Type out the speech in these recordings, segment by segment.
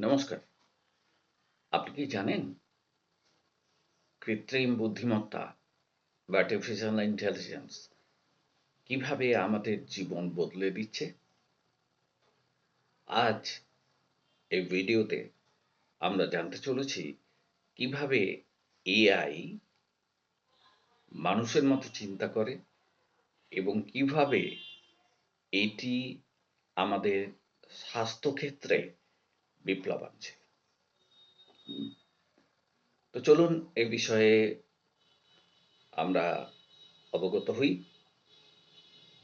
নমস্কার। আপনি কি জানেন? কৃত্রিম বুদ্ধিমত্তা বা আর্টিফিশিয়াল ইন্টেলিজেন্স কীভাবে আমাদের জীবন বদলে দিচ্ছে? আজ এই ভিডিওতে আমরা জানতে চলেছি কীভাবে এআই মানুষের মতো চিন্তা করে এবং কীভাবে এটি আমাদের স্বাস্থ্যক্ষেত্রে বিপ্লব আনছে তো চলুন এ বিষয়ে আমরা অবগত হই।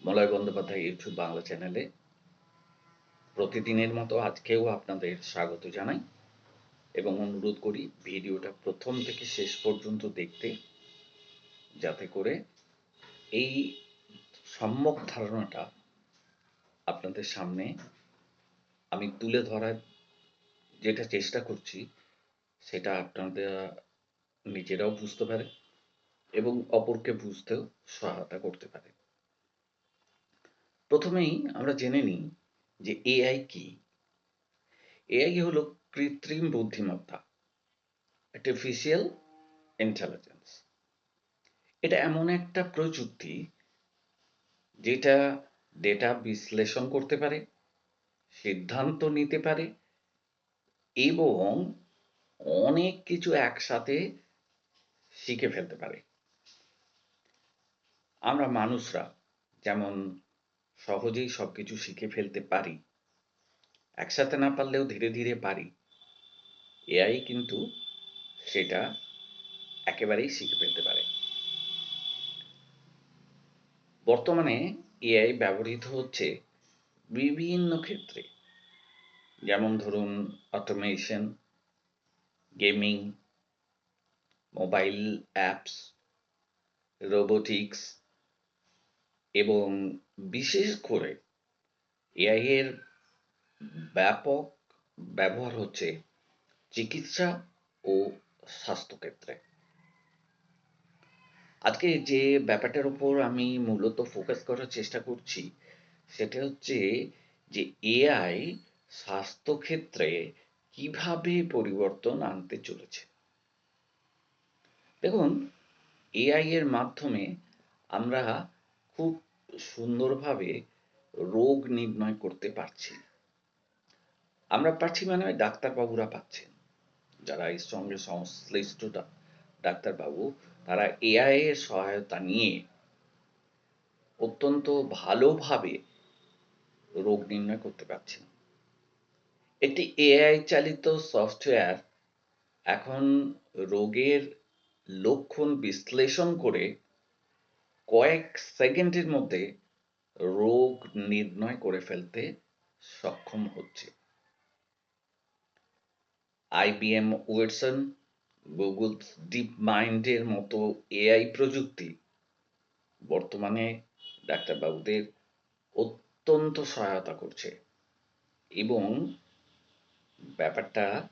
মলয় বন্দ্যোপাধ্যায় ইউটিউব বাংলা চ্যানেলে প্রতিদিনের মতো আজকেও আপনাদের স্বাগত জানাই এবং অনুরোধ করি ভিডিওটা প্রথম থেকে শেষ পর্যন্ত দেখতে যাতে করে এই সম্যক ধারণাটা আপনাদের সামনে আমি তুলে ধরার যেটা চেষ্টা করছি, সেটা আপনাদের নিজেরাও বুঝতে পারে এবং অপরকে বুঝতেও সহায়তা করতে পারে। প্রথমেই আমরা জেনে নিই যে এআই কি। এআই হলো কৃত্রিম বুদ্ধিমত্তা আর্টিফিশিয়াল ইন্টেলিজেন্স এটা এমন একটা প্রযুক্তি যেটা ডেটা বিশ্লেষণ করতে পারে, সিদ্ধান্ত নিতে পারে এবং অনেক কিছু একসাথে শিখে ফেলতে পারে। আমরা মানুষরা যেমন সহজেই সবকিছু শিখে ফেলতে পারি, একসাথে না পারলেও ধীরে ধীরে পারি, এআই কিন্তু সেটা একেবারেই শিখে ফেলতে পারে। বর্তমানে এআই ব্যবহৃত হচ্ছে বিভিন্ন ক্ষেত্রে। যেমন ধরুন automation gaming mobile apps robotics এবং বিশেষ করে এআই এর ব্যাপক ব্যবহার হচ্ছে চিকিৎসা ও স্বাস্থ্যক্ষেত্রে। আজকে যে ব্যাপারটার উপর আমি মূলত ফোকাস করার চেষ্টা করছি, সেটা হচ্ছে যে এআই স্বাস্থ্যক্ষেত্রে কীভাবে পরিবর্তন আনতে চলেছে? দেখুন এআই এর মাধ্যমে আমরা খুব সুন্দরভাবে রোগ নির্ণয় করতে পারছি। আমরা পারছি মানে ডাক্তারবাবুরা পাচ্ছেন। যারা এর সঙ্গে সংশ্লিষ্ট ডাক্তারবাবু, তারা এআই এর সহায়তা নিয়ে অত্যন্ত ভালোভাবে রোগ নির্ণয় করতে পারছেন। একটি এআই চালিত সফটওয়্যার এখন রোগের লক্ষণ বিশ্লেষণ করে কয়েক সেকেন্ডের মধ্যে রোগ নির্ণয় করে ফেলতে সক্ষম হচ্ছে। আইবিএম ওয়েটসন গুগল ডিপ মাইন্ডের মতো এআই প্রযুক্তি বর্তমানে ডাক্তারবাবুদের অত্যন্ত সহায়তা করছে এবং ব্যাপারটা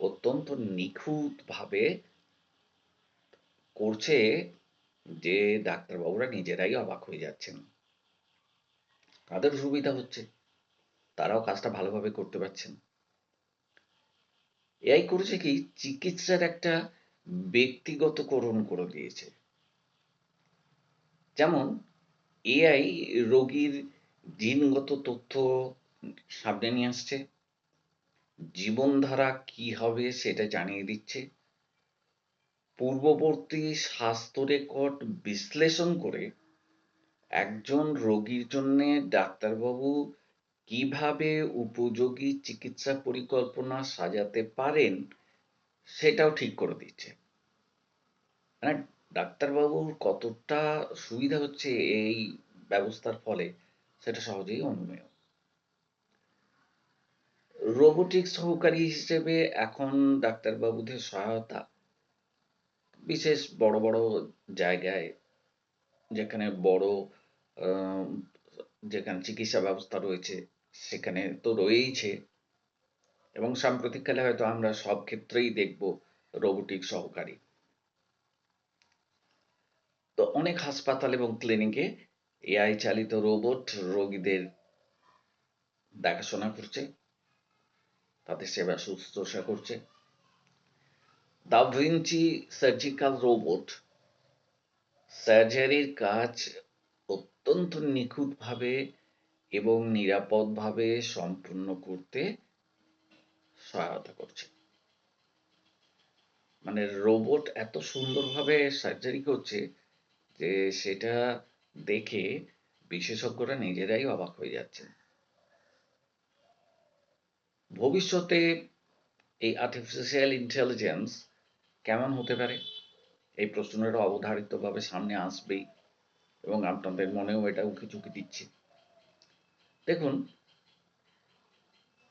অত্যন্ত নিখুঁতভাবে করছে যে ডাক্তারবাবুরা নিজেরাই অবাক হয়ে যাচ্ছেন। তাদের সুবিধা হচ্ছে, তারাও কাজটা ভালোভাবে করতে পারছেন। এআই করেছে কি, চিকিৎসার একটা ব্যক্তিগতকরণ করে দিয়েছে। যেমন, এআই রোগীর জিনগত তথ্য সামনে নিয়ে আসছে জীবনধারা কি হবে সেটা জানিয়ে দিচ্ছে। পূর্ববর্তী স্বাস্থ্য রেকর্ড বিশ্লেষণ করে একজন রোগীর জন্য ডাক্তারবাবু কীভাবে উপযোগী চিকিৎসা পরিকল্পনা সাজাতে পারেন সেটাও ঠিক করে দিচ্ছে। মানে ডাক্তারবাবুর কতটা সুবিধা হচ্ছে এই ব্যবস্থার ফলে সেটা সহজেই অনুমেয়। রোবোটিক সহকারী হিসেবে এখন ডাক্তারবাবুদের সহায়তা। বিশেষ বড় বড় জায়গায়, যেখানে বড় যেখানে চিকিৎসা ব্যবস্থা রয়েছে, সেখানে তো রয়েইছে। এবং সাম্প্রতিককালে হয়তো আমরা সব ক্ষেত্রেই দেখব রোবোটিক সহকারী। তো অনেক হাসপাতাল এবং ক্লিনিকে এআই চালিত রোবট রোগীদের দেখাশোনা করছে। তাদের সেবা শুশ্রূষা করছে। দা ভিঞ্চি সার্জিক্যাল রোবট সার্জারির কাজ অত্যন্ত নিখুঁতভাবে এবং নিরাপদভাবে সম্পূর্ণ করতে সহায়তা করছে। মানে রোবট এত সুন্দরভাবে সার্জারি করছে যে সেটা দেখে বিশেষজ্ঞরা নিজেরাই অবাক হয়ে যাচ্ছেন। ভবিষ্যতে এই আর্টিফিশিয়াল ইন্টেলিজেন্স কেমন হতে পারে? এই প্রশ্নটা অবধারিতভাবে সামনে আসবেই এবং আপনাদের মনেও এটা উকি চুকি দিচ্ছে। দেখুন,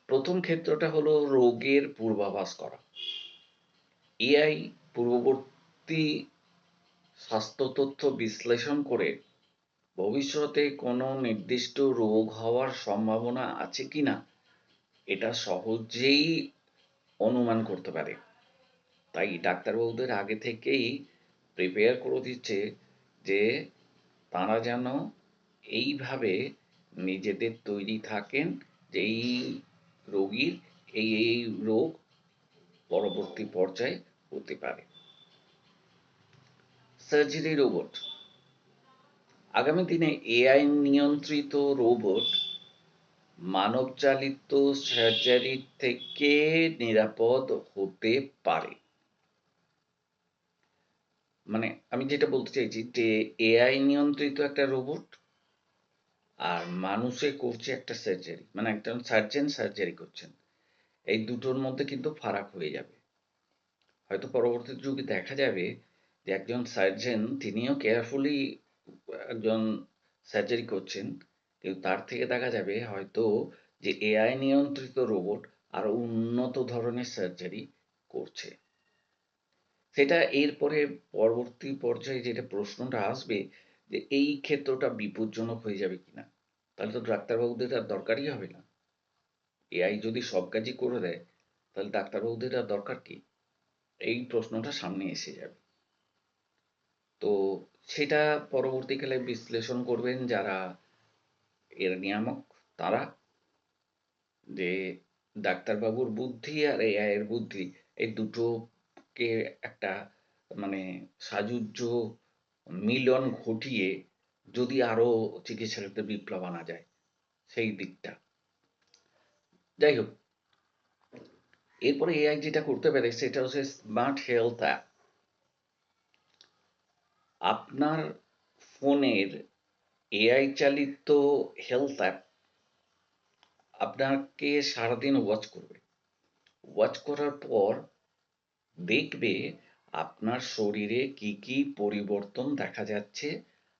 প্রথম ক্ষেত্রটা হলো রোগের পূর্বাভাস করা। এআই পূর্ববর্তী স্বাস্থ্য তথ্য বিশ্লেষণ করে ভবিষ্যতে কোনো নির্দিষ্ট রোগ হওয়ার সম্ভাবনা আছে কি না এটা সহজেই অনুমান করতে পারে। তাই ডাক্তারবাবুদের আগে থেকেই প্রিপেয়ার করে দিচ্ছে যে, তারা যেন এইভাবে নিজেদের তৈরি থাকেন যে, এই রোগীর এই এই রোগ পরবর্তী পর্যায়ে হতে পারে। সার্জারি রোবট আগামী দিনে এআই নিয়ন্ত্রিত রোবট মানবচালিত সার্জারি থেকে নিরাপদ হতে পারে। মানে আমি যেটা বলতে চাইছি যে এআই নিয়ন্ত্রিত একটা রোবট আর মানুষে করছে একটা সার্জারি মানে একজন সার্জেন সার্জারি করছেন। এই দুটোর মধ্যে কিন্তু ফারাক হয়ে যাবে। হয়তো পরবর্তী যুগে দেখা যাবে যে একজন সার্জেন তিনিও কেয়ারফুলি একজন সার্জারি করছেন। কিন্তু তার থেকে দেখা যাবে হয়তো যে এআই নিয়ন্ত্রিত রোবট আরও উন্নত ধরনের সার্জারি করছে। সেটা এরপরে পরবর্তী পর্যায়ে যেটা প্রশ্নটা আসবে যে এই ক্ষেত্রটা বিপজ্জনক হয়ে যাবে কিনা? তাহলে তো ডাক্তারবাবুদের আর দরকারই হবে না। এআই যদি সব কাজই করে দেয়, তাহলে ডাক্তারবাবুদের আর দরকার কি? এই প্রশ্নটা সামনে এসে যাবে। তো সেটা পরবর্তীকালে বিশ্লেষণ করবেন যারা এর নিয়ামক তারা যে ডাক্তারবাবুর বুদ্ধি আর এআই এর বুদ্ধি, এই দুটোকে একটা মানে সাজুজ্য মিলন ঘটিয়ে যদি আরও চিকিৎসার ক্ষেত্রে বিপ্লব আনা যায়, সেই দিকটা। যাই হোক, এরপরে এআই যেটা করতে পারে সেটা হচ্ছে স্মার্ট হেলথ অ্যাপ আপনার ফোনের এআই চালিত হেলথ অ্যাপ আপনাকে সারাদিন ওয়াচ করবে। ওয়াচ করার পর দেখবে আপনার শরীরে কি কি পরিবর্তন দেখা যাচ্ছে,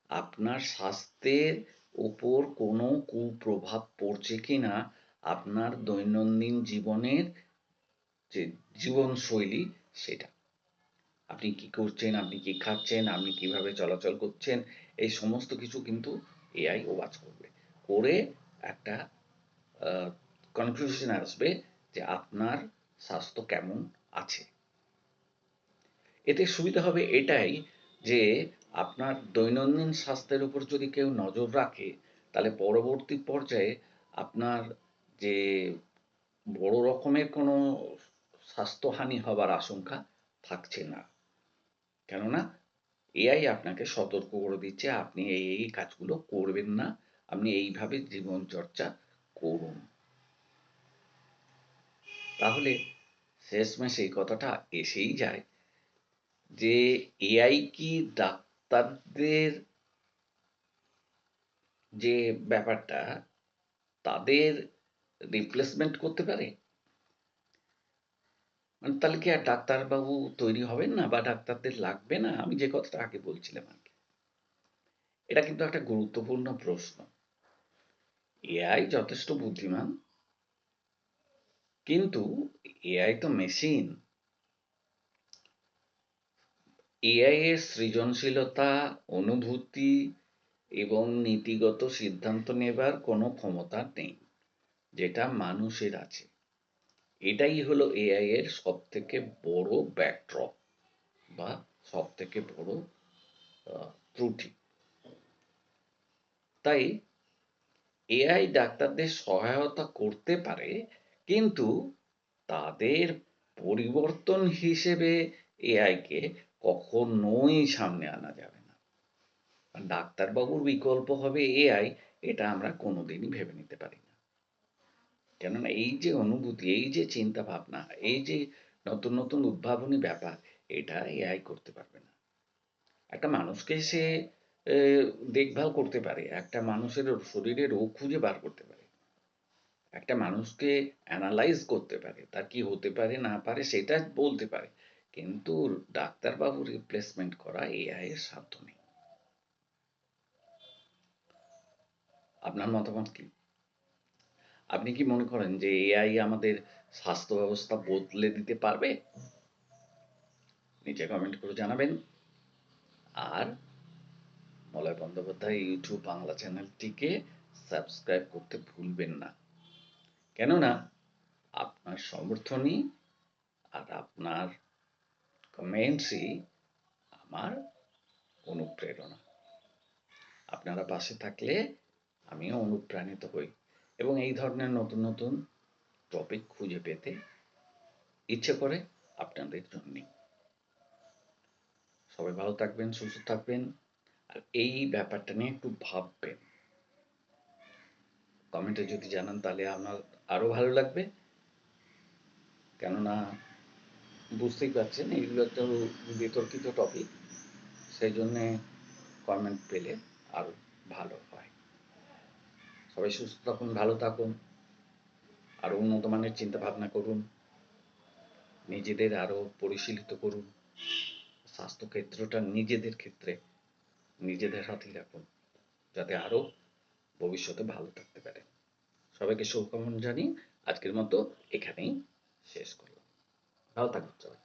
আপনার স্বাস্থ্যের উপর কোনো কুপ্রভাব পড়ছে কি না আপনার দৈনন্দিন জীবনের যে জীবনশৈলী সেটা। আপনি কি করছেন? আপনি কি খাচ্ছেন? আপনি কীভাবে চলাচল করছেন? এই সমস্ত কিছু কিন্তু এআই ওয়াচ করবে। করে একটা কনক্লুশন আসবে যে আপনার স্বাস্থ্য কেমন আছে। এতে সুবিধা হবে এটাই যে আপনার দৈনন্দিন স্বাস্থ্যের উপর যদি কেউ নজর রাখে, তাহলে পরবর্তী পর্যায়ে আপনার যে বড় রকমের কোনো স্বাস্থ্যহানি হবার আশঙ্কা থাকছে না। কেননা এআই আপনাকে সতর্ক করে দিচ্ছে, আপনি এই এই কাজগুলো করবেন না, আপনি এইভাবে জীবন চর্চা করুন। তাহলে শেষমেশ এই কথাটা এসেই যায় যে এআই কি ডাক্তারদের যে ব্যাপারটা, তাদের রিপ্লেসমেন্ট করতে পারে? মানে তাহলে কি আর ডাক্তারবাবু তৈরি হবেন না বা ডাক্তারদের লাগবে না? আমি যে কথাটা আগে বলছিলাম আর এটা কিন্তু একটা গুরুত্বপূর্ণ প্রশ্ন। এআই যথেষ্ট বুদ্ধিমান। কিন্তু এআই তো মেশিন। এআই এর সৃজনশীলতা, অনুভূতি এবং নীতিগত সিদ্ধান্ত নেবার কোনো ক্ষমতা নেই, যেটা মানুষের আছে। এটাই হলো এআই এর সব থেকে বড় ব্যাকড্রপ বা সব থেকে বড় ত্রুটি। তাই এআই ডাক্তারদের সহায়তা করতে পারে, কিন্তু তাদের পরিবর্তন হিসেবে এআইকে কখনোই সামনে আনা যাবে না। ডাক্তারবাবুর বিকল্প হবে এআই এটা আমরা কোনোদিনই ভেবে নিতে পারি না। কেননা এই যে অনুভূতি, এই যে চিন্তা ভাবনা এই যে নতুন নতুন উদ্ভাবনী ব্যাপার, এটা এআই করতে পারবে না। একটা মানুষকে সে দেখভাল করতে পারে, একটা মানুষের শরীরে রোগ খুঁজে বার করতে পারে, একটা মানুষকে অ্যানালাইজ করতে পারে, তার কি হতে পারে, না পারে, সেটা বলতে পারে, কিন্তু ডাক্তারবাবু রিপ্লেসমেন্ট করা এআই এর সাধ্য নেই। আপনার মতামত কি? আপনি কি মনে করেন যে এআই আমাদের স্বাস্থ্য ব্যবস্থা বদলে দিতে পারবে? নিচে কমেন্ট করে জানাবেন। আর মলয় বন্দ্যোপাধ্যায় ইউটিউব বাংলা চ্যানেলটিকে সাবস্ক্রাইব করতে ভুলবেন না। কেননা আপনার সমর্থনই আর আপনার কমেন্টসই আমার অনুপ্রেরণা। আপনারা পাশে থাকলে আমিও অনুপ্রাণিত হই। এবং এই ধরনের নতুন নতুন টপিক খুঁজে পেতে ইচ্ছে করে আপনাদের জন্যই সবাই ভালো থাকবেন, সুস্থ থাকবেন, আর এই ব্যাপারটা নিয়ে একটু ভাববেন। কমেন্টে যদি জানান, তাহলে আমার আরও ভালো লাগবে। কেননা বুঝতেই পারছেন, এগুলো একটা বিতর্কিত টপিক সেই জন্যে কমেন্ট পেলে আরও ভালো হয়। সবাই সুস্থ থাকুন, ভালো থাকুন, আরও উন্নত মানের চিন্তা ভাবনা করুন, নিজেদের আরও পরিশীলিত করুন স্বাস্থ্য ক্ষেত্রটা নিজেদের ক্ষেত্রে নিজেদের হাতেই রাখুন, যাতে আরও ভবিষ্যতে ভালো থাকতে পারে। সবাইকে শুভকামনা জানিয়ে আজকের মতো এখানেই শেষ করলাম। ভালো থাকুন সবাই।